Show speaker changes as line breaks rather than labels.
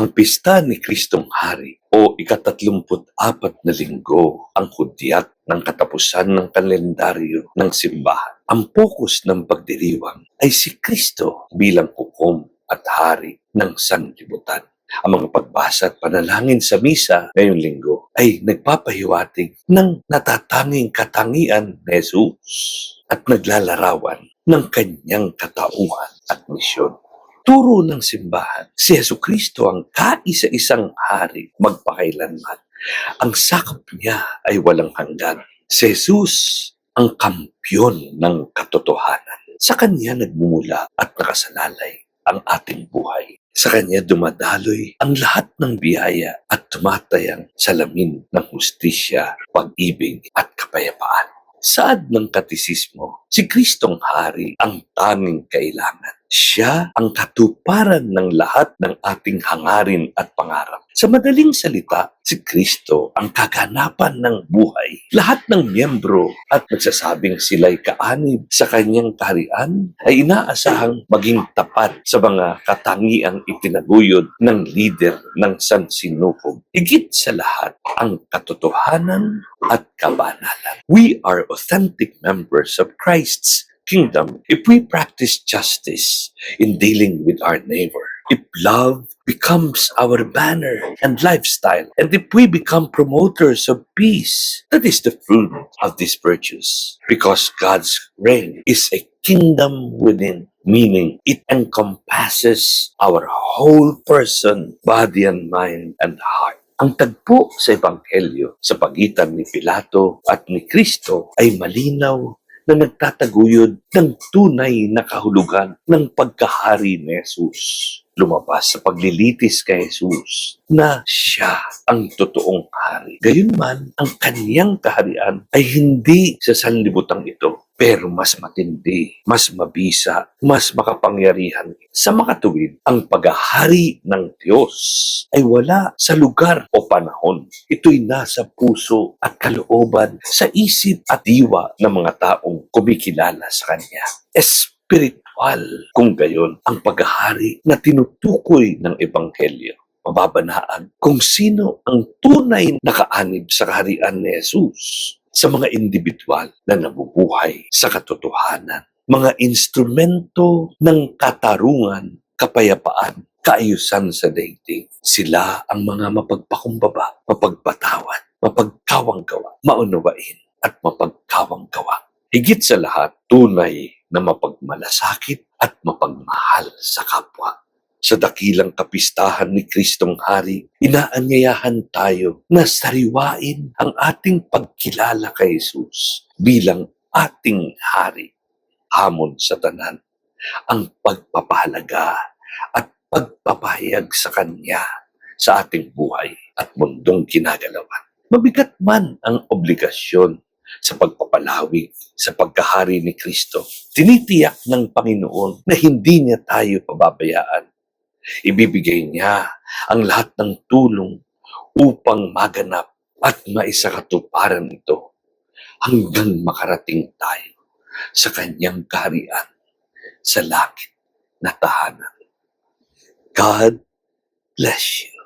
Ang pista ni Kristong Hari o ikatatlumput apat na linggo ang hudyat ng katapusan ng kalendaryo ng simbahan. Ang pokus ng pagdiriwang ay si Kristo bilang hukom at hari ng sanlibutan. Ang mga pagbasa at panalangin sa misa ngayong linggo ay nagpapahiwatig ng natatanging katangian ni Jesus at naglalarawan ng kanyang katauhan at misyon. Turo ng simbahan, si Yesu Kristo ang kaisa-isang hari magpakailanman. Ang sakop niya ay walang hanggan. Si Jesus ang kampyon ng katotohanan. Sa kanya nagmumula at nakasalalay ang ating buhay. Sa kanya dumadaloy ang lahat ng biyaya at tumatayang salamin ng hustisya, pag-ibig at kapayapaan. Saad ng katisismo, si Kristong Hari ang tanging kailangan. Siya ang katuparan ng lahat ng ating hangarin at pangarap. Sa madaling salita, si Kristo ang kaganapan ng buhay. Lahat ng miyembro at nagsasabing sila'y kaanib sa kanyang kaharian ay inaasahang maging tapat sa mga katangiang itinaguyod ng lider ng San Sinukob. Higit sa lahat, ang katotohanan at kabanalan. We are authentic members of Christ's kingdom if we practice justice in dealing with our neighbor. If love becomes our banner and lifestyle, and if we become promoters of peace, that is the fruit of these virtues. Because God's reign is a kingdom within, meaning it encompasses our whole person, body and mind and heart. Ang tagpo sa Ebanghelyo sa pagitan ni Pilato at ni Kristo ay malinaw na nagtataguyod ng tunay na kahulugan ng pagkahari ni Jesus. Lumabas sa paglilitis kay Jesus na siya ang totoong hari. Gayunman, ang kaniyang kaharian ay hindi sa sanlibutan ito, pero mas matindi, mas mabisa, mas makapangyarihan. Sa makatuwid, ang paghahari ng Diyos ay wala sa lugar o panahon. Ito'y nasa puso at kalooban, sa isip at diwa ng mga taong kumikilala sa Kanya. Espiritual, kung gayon, ang paghahari na tinutukoy ng Ebanghelyo mababanaan kung sino ang tunay na kaanib sa kaharian ni Jesus sa mga individual na nabubuhay sa katotohanan. Mga instrumento ng katarungan, kapayapaan, kaayusan sa daigdig. Sila ang mga mapagpakumbaba, mapagpatawad, mapagkawanggawa, maunawain at mapagkawanggawa. Higit sa lahat, tunay na mapagmalasakit at mapagmahal sa kapwa. Sa dakilang kapistahan ni Kristong Hari, inaanyayahan tayo na sariwain ang ating pagkilala kay Jesus bilang ating Hari. Hamon sa tanan, ang pagpapahalaga at pagpapahayag sa Kanya sa ating buhay at mundong kinagalawan. Mabigat man ang obligasyon sa pagpapalawig sa pagkahari ni Kristo. Tinitiyak ng Panginoon na hindi niya tayo pababayaan. Ibibigay niya ang lahat ng tulong upang maganap at maisakatuparan ito hanggang makarating tayo sa kanyang kaharian sa langit na tahanan. God bless you.